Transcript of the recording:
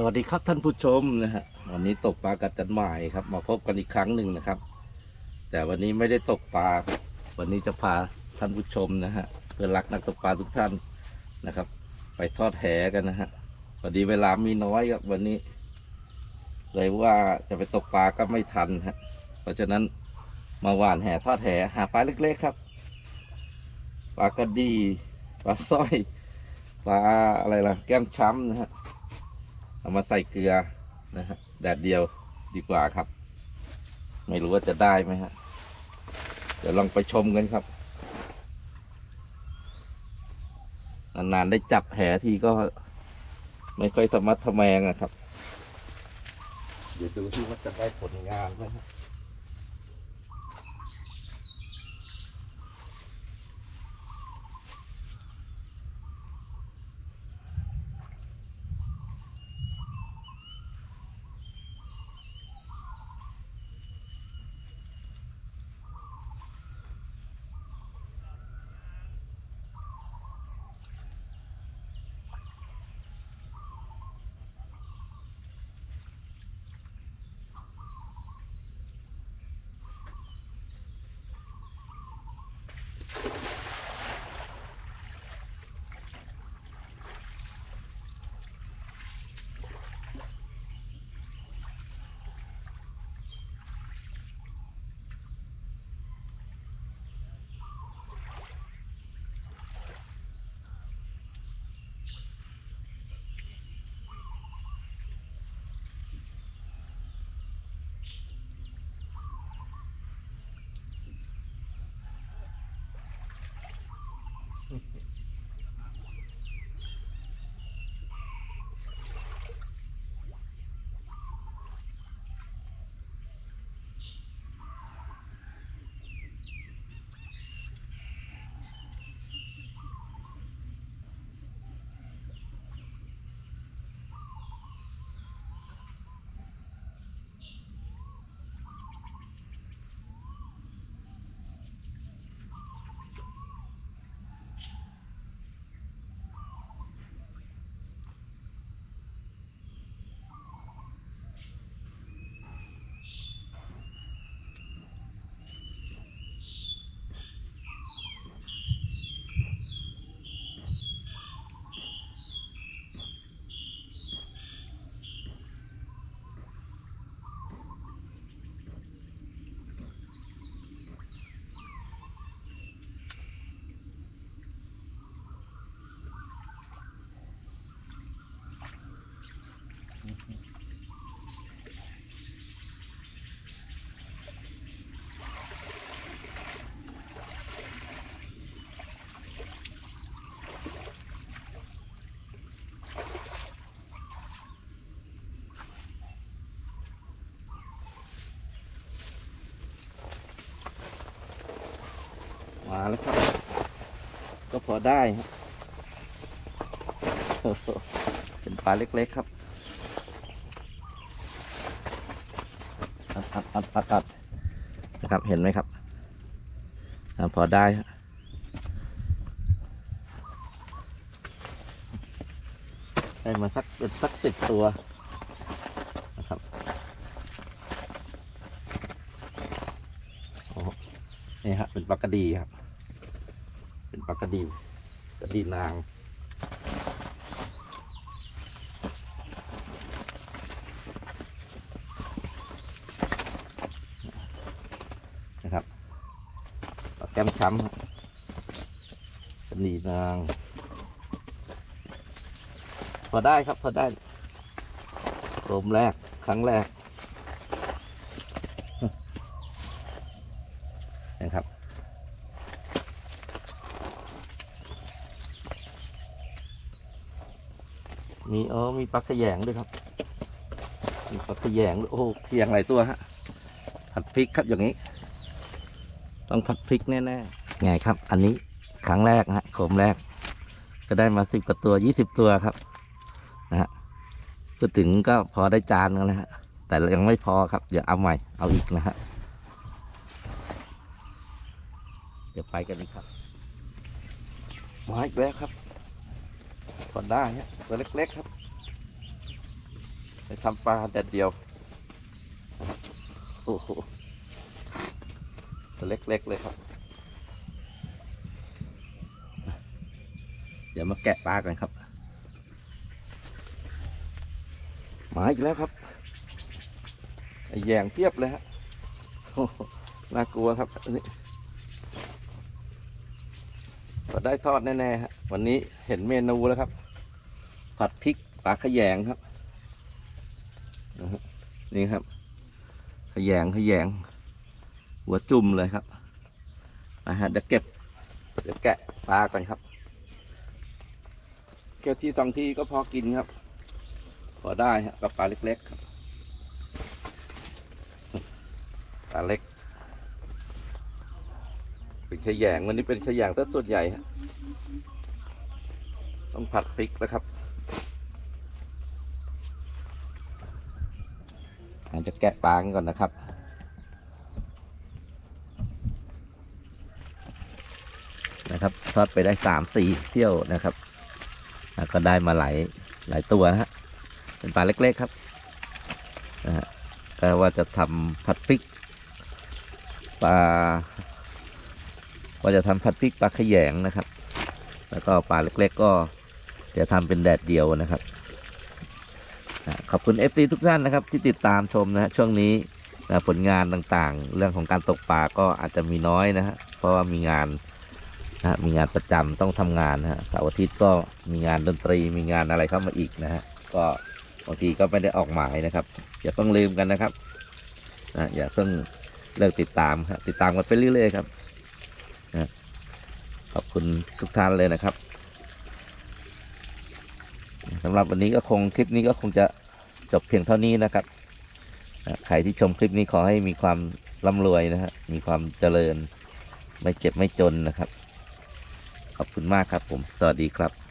สวัสดีครับท่านผู้ชมนะฮะวันนี้ตกปลากัดจันหมายครับ มาพบกันอีกครั้งหนึ่งนะครับ แต่วันนี้ไม่ได้ตกปลาครับวันนี้จะพาท่านผู้ชมนะฮะเพื่อนรักนักตกปลาทุกท่านนะครับ ไปทอดแหกันนะฮะพอดีเวลามีน้อยครับวันนี้ เลยว่าจะไปตกปลาก็ไม่ทันฮะเพราะฉะนั้นมาหว่านแหทอดแหหาปลาเล็กๆครับปลากระดีปลาสร้อยปลาอะไรล่ะ แก้มช้ำนะฮะ เอามาใส่เกลือนะฮะแดดเดียวดีกว่าครับ ไม่รู้ว่าจะได้ไหมฮะเดี๋ยวลองไปชมกันครับนานๆได้จับแหทีก็ไม่ค่อยสมัดทะแมงนะครับ เดี๋ยวดูที่ว่าจะได้ผลงานไหมฮะ Mm-hmm. มาแล้วครับ ก็พอได้เป็นปลาเล็กๆครับอัดอัดอัดอัดอัดนะครับเห็นไหมครับอพอได้ได้มาสักเป็นสักสิบตัวนะครับโอ้นี่ฮะเป็นปลากระดีครับ กระดีกระดีนางนะครับแก้มช้ำกระดีนาง พอได้ครับ พอได้โรมแรก ครั้งแรก นะครับ มีอ๋อมีปลาขยงด้วยครับมีปลาขยงด้วยโอ้โหขยงหลายตัวฮะผัดพริกครับอย่างนี้ ต้องผัดพริกแน่ๆไงครับ อันนี้ครั้งแรกนะฮะโขมแรก ก็ได้มาสิบกว่าตัวยี่สิบตัวครับนะฮะพูดถึงก็พอได้จานกันแล้วฮะแต่ยังไม่พอครับเดี๋ยวเอาใหม่เอาอีกนะฮะเดี๋ยวไปกันอีกครับมาอีกแล้วครับพอได้ฮะตัวเล็กๆครับ ไปทำปลาแดดเดียว โอ้โหตัวเล็กๆเลยครับ เดี๋ยวมาแกะปลากันครับ มาอีกแล้วครับแยงเพียบเลยฮะน่ากลัวครับอันนี้ก็ได้ทอดแน่ๆฮะวันนี้เห็นเมนูแล้วครับ ผัดพริกปลาขยงครับ นะฮะนี่ครับ ขยงขยง หัวจุ่มเลยครับนะฮะเดี๋ยวเก็บเดี๋ยวแกะปลาก่อนครับแค่ที่สองที่ก็พอกินครับ พอได้ฮะกับปลาเล็กๆครับปลาเล็ก เป็นขยงวันนี้เป็นขยงแต่ส่วนใหญ่ฮะต้องผัดพริกนะครับ อาจจะแกะปลากันก่อนนะครับ นะครับทอดไปได้สามสี่เที่ยวนะครับแล้วก็ได้มาหลายหลายตัวนะฮะเป็นปลาเล็กๆครับนะฮะก็ว่าจะทำผัดพริกปลาว่าจะทำผัดพริกปลาขยงนะครับ แล้วก็ปลาเล็กๆก็จะทำเป็นแดดเดียวนะครับ ขอบคุณ FC ทุกท่านนะครับที่ติดตามชมนะฮะช่วงนี้นะผลงานต่างๆ เรื่องของการตกปลาก็อาจจะมีน้อยนะฮะเพราะว่ามีงานนะมีงานประจำต้องทำงานนะฮะเสาร์อาทิตย์ก็มีงานดนตรีมีงานอะไรเข้ามาอีกนะฮะก็บางทีก็ไม่ได้ออกหมายนะครับ อย่าต้องลืมกันนะครับนะอย่าเพิ่งเลิกติดตามครับติดตามกันไปเรื่อยๆครับนะขอบคุณทุกท่านเลยนะครับำหรับวันนี้ก็คงคลิปนี้ก็คงจะจบเพียงเท่านี้นะครับใครที่ชมคลิปนี้ขอให้มีความร่ำรวยนะฮะมีความเจริญ ไม่เจ็บไม่จนนะครับ ขอบคุณมากครับผม สวัสดีครับ